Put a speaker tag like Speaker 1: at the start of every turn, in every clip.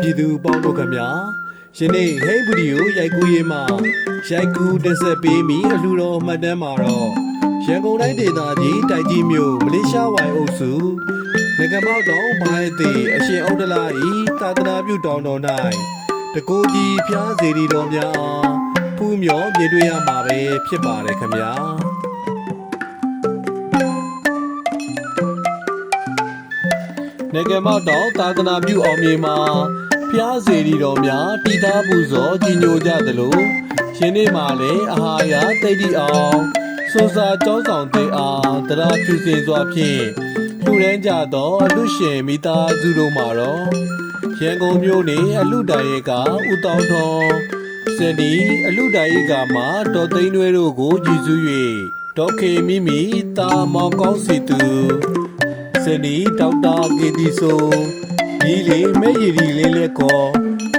Speaker 1: ပြည်သူပေါင်းတို့ခင်ဗျာယနေ့ဟိတ်ဗီဒီယိုရိုက်ကူးရေးမှာရိုက်ကူးတင်ဆက်ပေးမိအလှူတော်မှတ်တမ်းမှာတော့ရန်ကုန်တိုင်းဒေသကြီးတိုက်ကြီးမြို့မလေးရှားဝိုင်အုပ်စုငကမောက်တော်ဘိုင်းသည်အရှင်ဥဒ္ဒလာဤသာသနာပြုတောင်းတော်၌တကူကြီးဖျားစီရီတော်များအားဖူးမြော်မြင်တွေ့ရမှာပဲဖြစ်ပါတယ်ခင်ဗျာ နေကမောက်တော်သာသနာပြုအောင်မြေမှာဖျားစေရီတော်များတည်သားပူဇော်ကြီးညိုကြသလိုယင်းနေ့မှာလည်းအာဟာရတိတ်တိအောင်စိုးစာကြောင်းဆောင်တဲ့အားတရားပြုစင်စွာဖြင့်လူရန်ကြသောအလူရှင်မိသားစုတို့မှာတော့ရန်ကုန်မြို့နေအလူတိုင်ရဲကဦးတောင်းတော်စင်ဒီအလူတိုင်ရဲကမှာဒေါ်သိန်းတွဲတို့ကိုကြည်စု၍ဒေါက်ခေမိမိတာမောင်ကောင်းစီသူ စနီဒေါက်တာကေတီဆိုဒီလေမဲရီရီလေးလက်ကော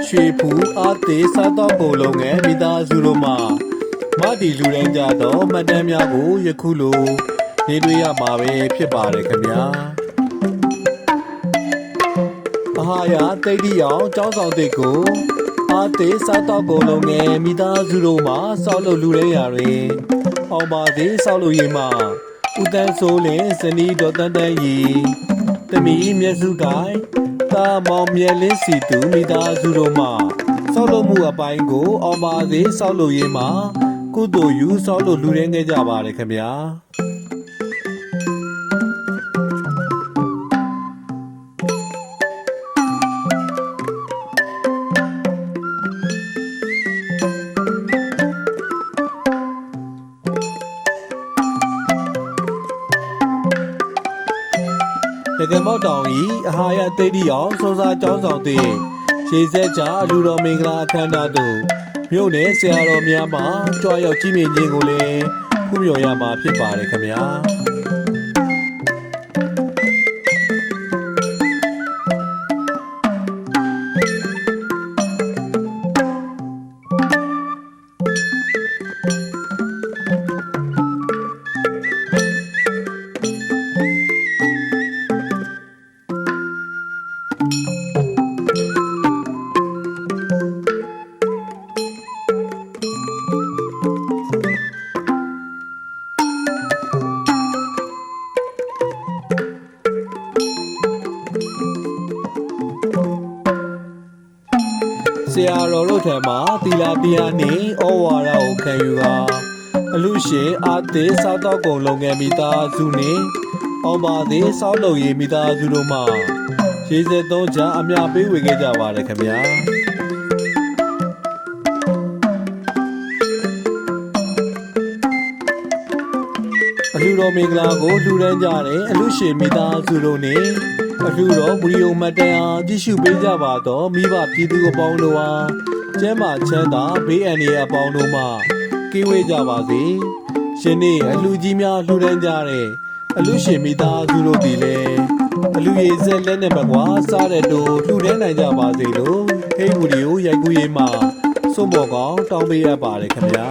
Speaker 1: ရွှေဖူအာသေးစားတော့ပုံလုံးငယ်မိသားစုတို့မှမတီလူရန်ကြတော့မှတ်တမ်းများကိုယခုလိုနေတွေ့ရမှာပဲဖြစ်ပါတယ်ခင်ဗျာအဟာရတိတ်တိအောင်ចောင်းဆောင်တိတ်ကိုအာသေးစားတော့ပုံလုံးငယ်မိသားစုတို့မှစောက်လို့လူရဲရာတွင်အောင်ပါသေးစောက်လို့ရေးမှ ဦးတန်းစိုးလင်ဇနီးတော်တန်တန်ရီတမီမျက်စုကိုင်တာမောင်မြက်လင်းစီသူမိသားစုတို့မှစောက်လို့မှုအပိုင်းကိုအောင်ပါသေးစောက်လို့ရေးမှာကုသိုလ်ယူစောက်လို့လူရင်းခဲ့ကြပါတယ်ခင်ဗျာ တကယ်မောက်တောင်ဤအဟာရသိတိအောင်စောစားကျောင်းဆောင်သည့်ရေစက်ကြအလူတော်မင်္ဂလာအခမ်းအနားသို့မြို့နယ်ဆရာတော်များမှကြွားရောက်ကြည့်မြင်ခြင်းကိုလည်းဖူးမြော်ရမှာဖြစ်ပါတယ်ခင်ဗျာ ဆရာတော်တို့ထံမှသီလာတရားနှင့်ဩဝါဒကိုခံယူကာအလူရှင်အာသေးစားတော့ကုန်လုပ်ငန်းမိသားစုနှင့်အောင်ပါသေးစောက်လုပ်ရေးမိသားစုတို့မှရေစက်သုံးချအမြပေးဝေခဲ့ကြပါတယ်ခင်ဗျာအလူတော်မင်္ဂလာကိုလှူဒန်းကြတဲ့အလူရှင်မိသားစုတို့နှင့် အလှူတော်မူရီယုံမတ်တန်အားကြည့်ရှုပေးကြပါတော့မိဘပြည်သူအပေါင်းတို့အားကျမ်းမာချမ်းသာဘေးအန္တရာယ်အပေါင်းတို့မှကင်းဝေးကြပါစေရှင်နေ့အလှူကြီးများလှူဒန်းကြတဲ့အလူရှင်မိသားစုတို့ဒီလည်းအလူရည်စက်လက်နဲ့မကွာစားတဲ့တို့လှူဒန်းနိုင်ကြပါစေလို့ဟိတ်ဗီဒီယိုရိုက်ကူးရေးမှာစွန့်ပေါ်ကောင်းတောင်းပေးရပါတယ်ခင်ဗျာ